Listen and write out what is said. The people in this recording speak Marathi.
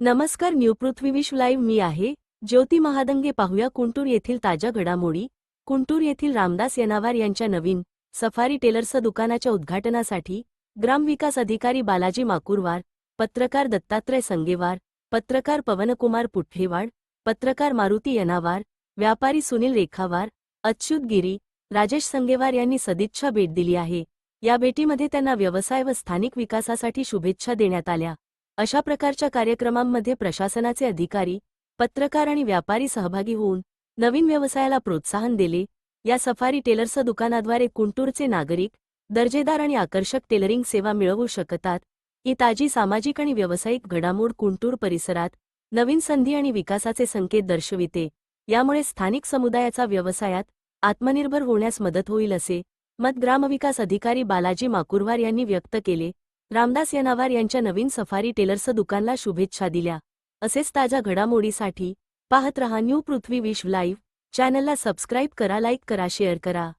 नमस्कार न्यू पृथ्वी विश्व लाईव्ह मी आहे. ज्योती महादंगे पाहूया कुंटूर येथील ताज्या घडामोडी. कुंटूर येथील रामदास येनावार यांच्या नवीन सफारी टेलर्स दुकानाच्या उद्घाटनासाठी ग्रामविकास अधिकारी बालाजी माकुरवार पत्रकार दत्तात्रय संगेवार पत्रकार पवनकुमार पुठ्ठेवाड पत्रकार मारुती येनावार व्यापारी सुनील रेखावार अच्युत गिरी राजेश संगेवार यांनी सदिच्छा भेट दिली आहे. या भेटीमध्ये त्यांना व्यवसाय व स्थानिक विकासासाठी शुभेच्छा देण्यात आल्या. अशा प्रकारच्या कार्यक्रमांमध्ये प्रशासनाचे अधिकारी पत्रकार आणि व्यापारी सहभागी होऊन नवीन व्यवसायाला प्रोत्साहन दिले. या सफारी टेलर्स दुकानाद्वारे कुंटूरचे नागरिक दर्जेदार आणि आकर्षक टेलरिंग सेवा मिळवू शकतात. ही ताजी सामाजिक आणि व्यावसायिक घडामोड कुंटूर परिसरात नवीन संधी आणि विकासाचे संकेत दर्शविते. यामुळे स्थानिक समुदायाचा व्यवसायात आत्मनिर्भर होण्यास मदत होईल असे मत ग्रामविकास अधिकारी बालाजी माकुरवार यांनी व्यक्त केले. रामदास यनावार यांच्या नवीन सफारी टेलर्स दुकानला शुभेच्छा दिल्या. असेच ताज्या घडामोडीसाठी पाहत रहा न्यू पृथ्वी विश्व लाईव्ह चॅनलला सबस्क्राईब करा लाईक करा शेअर करा.